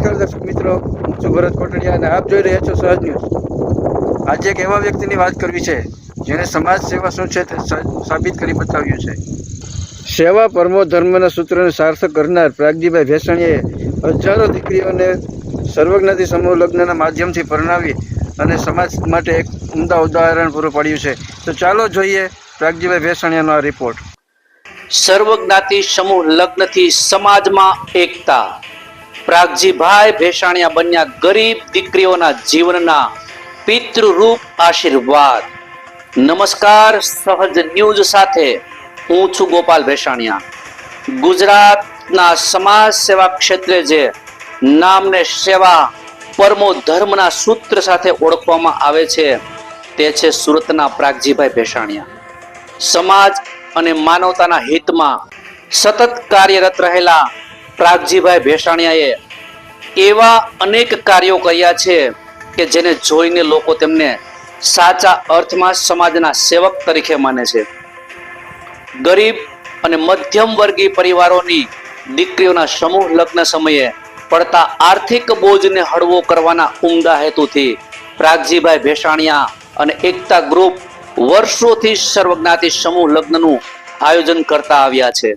નમસ્કાર દર્શક મિત્રો, હું છું ભરત કોટડિયા અને આપ જોઈ રહ્યા છો સહજ ન્યૂઝ. આજે એક એવા વ્યક્તિની વાત કરવી છે, જેણે સમાજ સેવા શું છે તે સાબિત કરી બતાવ્યું છે. સેવા પરમો ધર્મના સૂત્રને સાર્થક કરનાર પ્રાગજીભાઈ ભેસણીએ હજારો દીકરીઓને સર્વજ્ઞાતિ સમૂહ લગ્નના માધ્યમથી પરણાવી અને સમાજ માટે એક ઉમદા ઉદાહરણ પૂરું પાડ્યું છે. તો ચાલો જોઈએ પ્રાગજીભાઈ ભેસણીયાનો આ રિપોર્ટ સર્વજ્ઞાતિ સમૂહ લગ્નથી સમાજમાં એકતા. પ્રાગજીભાઈ ભેસાણિયા બન્યા ગરીબ દીકરીઓના જીવનના પિતૃરૂપ આશીર્વાદ. નમસ્કાર, સહજ ન્યૂઝ સાથે હું છું ગોપાલ ભેસાણિયા. ગુજરાતના સમાજ સેવા ક્ષેત્રે જે નામને સેવા, પરમો ધર્મના સૂત્ર સાથે ઓળખવામાં આવે છે, તે છે સુરતના પ્રાગજીભાઈ ભેસાણિયા. સમાજ અને માનવતાના હિતમાં સતત કાર્યરત રહેલા પ્રાગજીભાઈ ભેસાણિયાએ એવા અનેક કાર્યો કર્યા છે કે જેને જોઈને લોકો તેમને સાચા અર્થમાં સમાજના સેવક તરીકે માને છે. ગરીબ અને મધ્યમ વર્ગીય પરિવારોની દીકરીઓના સમૂહ લગ્ન સમયે પડતા આર્થિક બોજને હળવો કરવાના ઉમદા હેતુથી પ્રાગજીભાઈ ભેસાણિયા અને એકતા ગ્રુપ વર્ષોથી સર્વજ્ઞાતિ સમૂહ લગ્નનું આયોજન કરતા આવ્યા છે.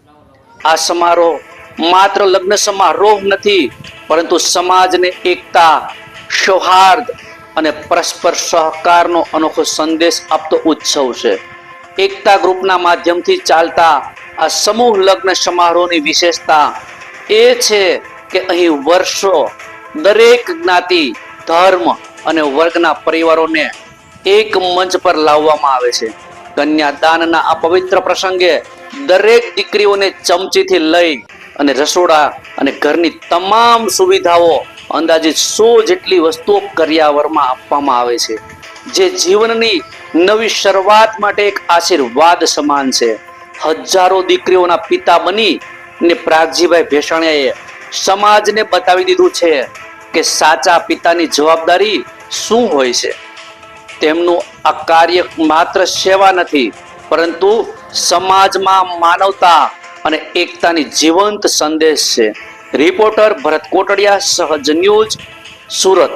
આ સમારોહ માત્ર લગ્ન સમારોહ નથી, પરંતુ સમાજને એકતા, સૌહાર્દ અને પરસ્પર સહકારનો અનોખો સંદેશ આપતો ઉત્સવ છે. એકતા ગ્રુપના માધ્યમથી ચાલતા આ સમૂહ લગ્ન સમારોહની વિશેષતા એ છે કે અહીં વર્ષો દરેક જ્ઞાતિ, ધર્મ અને વર્ગના પરિવારોને એક મંચ પર લાવવામાં આવે છે. કન્યાદાનના આ પવિત્ર પ્રસંગે દરેક દીકરીઓને ચમચીથી લઈ અને રસોડા અને ઘરની તમામ સુવિધાઓ અંદાજે સો જેટલી વસ્તુઓ કર્યાવરમાં આપવામાં આવે છે. જે જીવનની નવી શરૂઆત માટે એક આશીર્વાદ સમાન છે. હજારો દીકરીઓના પિતા બની ને પ્રાગજીભાઈ ભેસાણિયાએ સમાજને બતાવી દીધું છે કે સાચા પિતાની જવાબદારી શું હોય છે. તેમનું આ કાર્ય માત્ર સેવા નથી, પરંતુ સમાજમાં માનવતા અને એકતાની જીવંત સંદેશ છે. રિપોર્ટર ભરત કોટડિયા સહજ ન્યૂઝ સુરત.